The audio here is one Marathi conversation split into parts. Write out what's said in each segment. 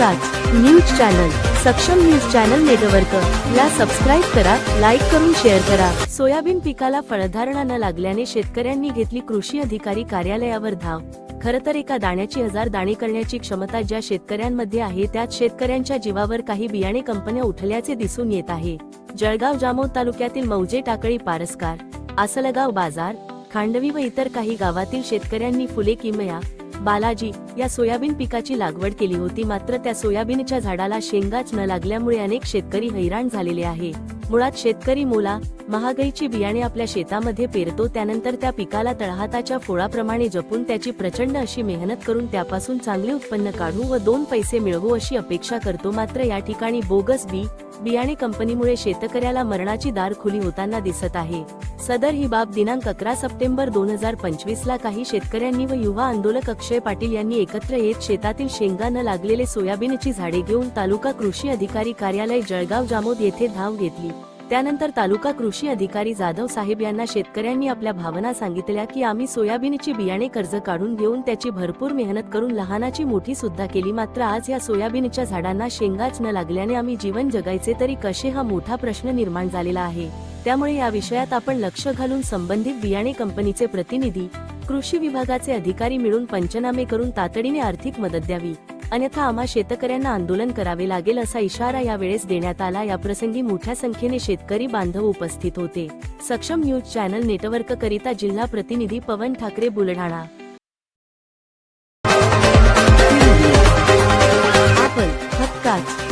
News channel Saksham news channel network. ला सबस्क्राईब करा लाईक करून शेअर करा. सोयाबीन पिकाला फळधारणा न लागल्याने शेतकऱ्यांनी घेतली कृषी अधिकारी कार्यालयावर धाव. खर तर एका दाण्याची हजार दाणे करण्याची क्षमता ज्या शेतकऱ्यांमध्ये आहे त्यात शेतकऱ्यांच्या जीवावर काही बियाणे कंपन्या उठल्याचे दिसून येत आहे. जळगाव जामोद तालुक्यातील मौजे टाकळी पारस्कार. आसलगाव बाजार. खांडवी व इतर काही गावातील शेतकऱ्यांनी फुले किमया बालाजी या सोयाबीन पिकाची लागवड केली होती मात्र त्या सोयाबीनच्या झाडाला शेंगाच न लागल्यामुळे अनेक शेतकरी हैराण झालेले आहे. मुळात शेतकरी मोला महागाईची बियाणे आपल्या शेतामध्ये पेरतो त्यानंतर त्या पिकाला तळहाताच्या फोळाप्रमाणे जपून त्याची प्रचंड अशी मेहनत करून त्यापासून चांगले उत्पन्न काढू व दोन पैसे मिळवू अशी अपेक्षा करतो मात्र या ठिकाणी बोगस बी बियाणे कंपनीमुळे शेतकऱ्याला मरणाची दार खुली होताना दिसत आहे. सदर ही बाब दिनांक अकरा सप्टेंबर दोन हजार पंचवीस ला काही शेतकऱ्यांनी व युवा आंदोलक अक्षय पाटील यांनी एकत्र येत शेतातील शेंगा न लागलेले सोयाबीनची झाडे घेऊन तालुका कृषी अधिकारी कार्यालय जळगाव जामोद येथे धाव घेतली. त्यानंतर तालुका कृषी अधिकारी जाधव साहेब यांना शेतकऱ्यांनी आपल्या भावना सांगितल्या की आम्ही सोयाबीनची बियाणे कर्ज काढून घेऊन त्याची भरपूर मेहनत करून लहानाची मोठी सुद्धा केली. मात्र आज या सोयाबीनच्या झाडांना शेंगाच न लागल्याने आम्ही जीवन जगायचे तरी कसे हा मोठा प्रश्न निर्माण झालेला आहे. त्यामुळे या विषयात आपण लक्ष घालून संबंधित बियाणे कंपनीचे प्रतिनिधी कृषी विभागाचे अधिकारी मिळून पंचनामे करून तातडीने आर्थिक मदत द्यावी. अन्यथा आम्हा शेतकऱ्यांना आंदोलन करावे लागेल असा इशारा यावेळेस देण्यात आला. याप्रसंगी मोठ्या संख्येने शेतकरी बांधव उपस्थित होते. सक्षम न्यूज चॅनल नेटवर्क करिता जिल्हा प्रतिनिधी Pavan Thackeray Buldhana.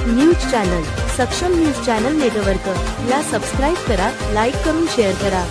News channel Saksham news channel network ला सबस्क्राईब करा लाईक करून शेअर करा.